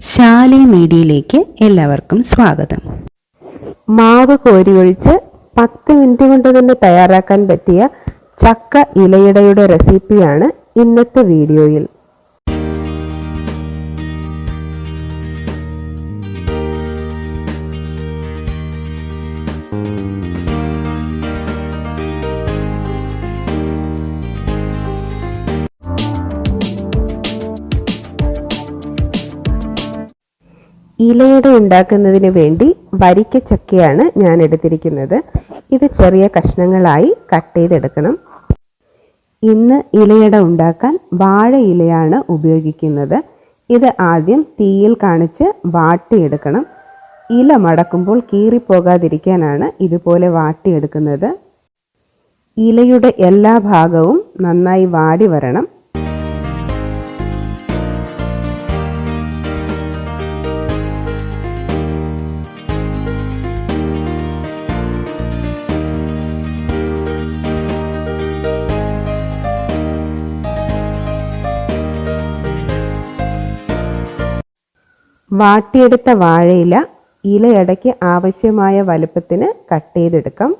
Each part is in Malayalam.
ശാലി മീഡിയയിലേക്ക് എല്ലാവർക്കും സ്വാഗതം. മാവ് കോരി ഒഴിച്ച് പത്ത് മിനിറ്റ് കൊണ്ട് തന്നെ തയ്യാറാക്കാൻ പറ്റിയ ചക്ക ഇലയിടയുടെ റെസിപ്പിയാണ് ഇന്നത്തെ വീഡിയോയിൽ. ഇലയുടെ ഉണ്ടാക്കുന്നതിന് വേണ്ടി വരിക്ക ചക്കയാണ് ഞാൻ എടുത്തിരിക്കുന്നത്. ഇത് ചെറിയ കഷ്ണങ്ങളായി കട്ട് ചെയ്തെടുക്കണം. ഇന്ന് ഇലയട ഉണ്ടാക്കാൻ വാഴ ഇലയാണ് ഉപയോഗിക്കുന്നത്. ഇത് ആദ്യം തീയിൽ കാണിച്ച് വാട്ടിയെടുക്കണം. ഇല മടക്കുമ്പോൾ കീറിപ്പോകാതിരിക്കാനാണ് ഇതുപോലെ വാട്ടിയെടുക്കുന്നത്. ഇലയുടെ എല്ലാ ഭാഗവും നന്നായി വാടി വരണം. വാട്ടിയെടുത്ത വാഴയില ഇലയടയ്ക്ക് ആവശ്യമായ വലുപ്പത്തിന് കട്ട് ചെയ്തെടുക്കാം.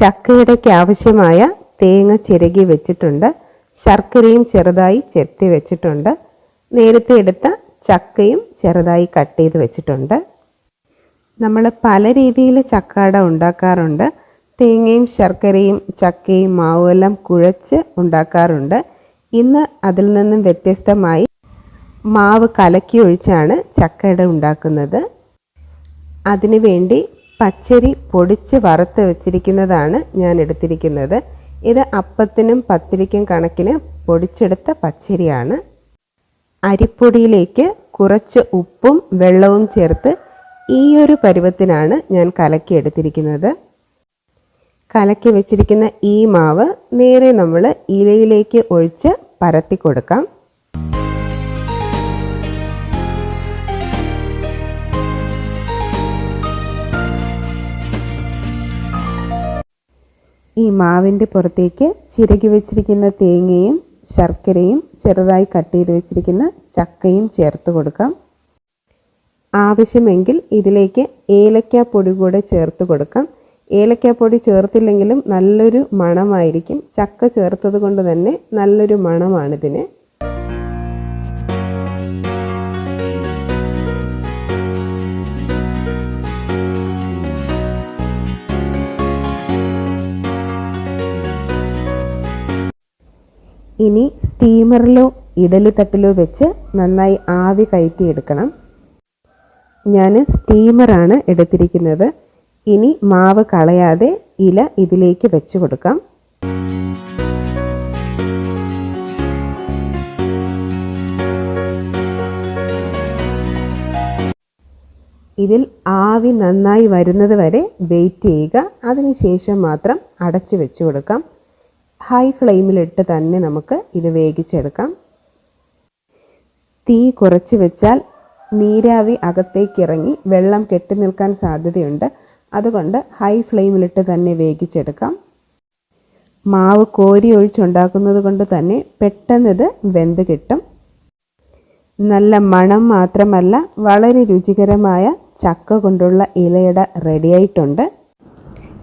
ചക്കയിടയ്ക്ക് ആവശ്യമായ തേങ്ങ ചിരകി വെച്ചിട്ടുണ്ട്. ശർക്കരയും ചെറുതായി ചെത്തി വെച്ചിട്ടുണ്ട്. നേരത്തെ എടുത്ത ചക്കയും ചെറുതായി കട്ട് ചെയ്ത് വെച്ചിട്ടുണ്ട്. നമ്മൾ പല രീതിയിൽ ചക്കാട ഉണ്ടാക്കാറുണ്ട്. തേങ്ങയും ശർക്കരയും ചക്കയും മാവും എല്ലാം കുഴച്ച് ഉണ്ടാക്കാറുണ്ട്. ഇന്ന് അതിൽ നിന്നും വ്യത്യസ്തമായി മാവ് കലക്കി ഒഴിച്ചാണ് ചക്കയുടെ ഉണ്ടാക്കുന്നത്. അതിനുവേണ്ടി പച്ചരി പൊടിച്ച് വറുത്ത് വെച്ചിരിക്കുന്നതാണ് ഞാൻ എടുത്തിരിക്കുന്നത്. ഇത് അപ്പത്തിനും പത്തിരിക്കും കണക്കിന് പൊടിച്ചെടുത്ത പച്ചരിയാണ്. അരിപ്പൊടിയിലേക്ക് കുറച്ച് ഉപ്പും വെള്ളവും ചേർത്ത് ഈ ഒരു പരുവത്തിനാണ് ഞാൻ കലക്കി എടുത്തിരിക്കുന്നത്. കലക്കി വെച്ചിരിക്കുന്ന ഈ മാവ് നേരെ നമ്മൾ ഇലയിലേക്ക് ഒഴിച്ച് പരത്തി കൊടുക്കാം. ഈ മാവിന്റെ പുറത്തേക്ക് ചിരകി വെച്ചിരിക്കുന്ന തേങ്ങയും ശർക്കരയും ചെറുതായി കട്ട് ചെയ്ത് വെച്ചിരിക്കുന്ന ചക്കയും ചേർത്ത് കൊടുക്കാം. ആവശ്യമെങ്കിൽ ഇതിലേക്ക് ഏലക്കാപ്പൊടി കൂടെ ചേർത്ത് കൊടുക്കാം. ഏലക്കാപ്പൊടി ചേർത്തില്ലെങ്കിലും നല്ലൊരു മണമായിരിക്കും. ചക്ക ചേർത്തത് കൊണ്ട് തന്നെ നല്ലൊരു മണമാണിതിന്. ഇനി സ്റ്റീമറിലോ ഇഡലി തട്ടിലോ വെച്ച് നന്നായി ആവി കയറ്റി എടുക്കണം ഞാൻ സ്റ്റീമറാണ് എടുത്തിരിക്കുന്നത്. ഇനി മാവ് കളയാതെ ഇല ഇതിലേക്ക് വെച്ച് കൊടുക്കാം. ഇതിൽ ആവി നന്നായി വരുന്നത് വരെ വെയിറ്റ് ചെയ്യുക. അതിനുശേഷം മാത്രം അടച്ചു വെച്ച് കൊടുക്കാം. ഹൈ ഫ്ലെയിമിലിട്ട് തന്നെ നമുക്ക് ഇത് വേവിച്ചെടുക്കാം. തീ കുറച്ച് വെച്ചാൽ നീരാവി അകത്തേക്ക് ഇറങ്ങി വെള്ളം കെട്ടി നിൽക്കാൻ സാധ്യതയുണ്ട്. അതുകൊണ്ട് ഹൈ ഫ്ലെയിമിലിട്ട് തന്നെ വേവിച്ചെടുക്കാം. മാവ് കോരി ഒഴിച്ചുണ്ടാക്കുന്നത് കൊണ്ട് തന്നെ പെട്ടെന്ന് ഇത് വെന്ത് കിട്ടും. നല്ല മണം മാത്രമല്ല വളരെ രുചികരമായ ചക്ക കൊണ്ടുള്ള ഇലയട റെഡിയായിട്ടുണ്ട്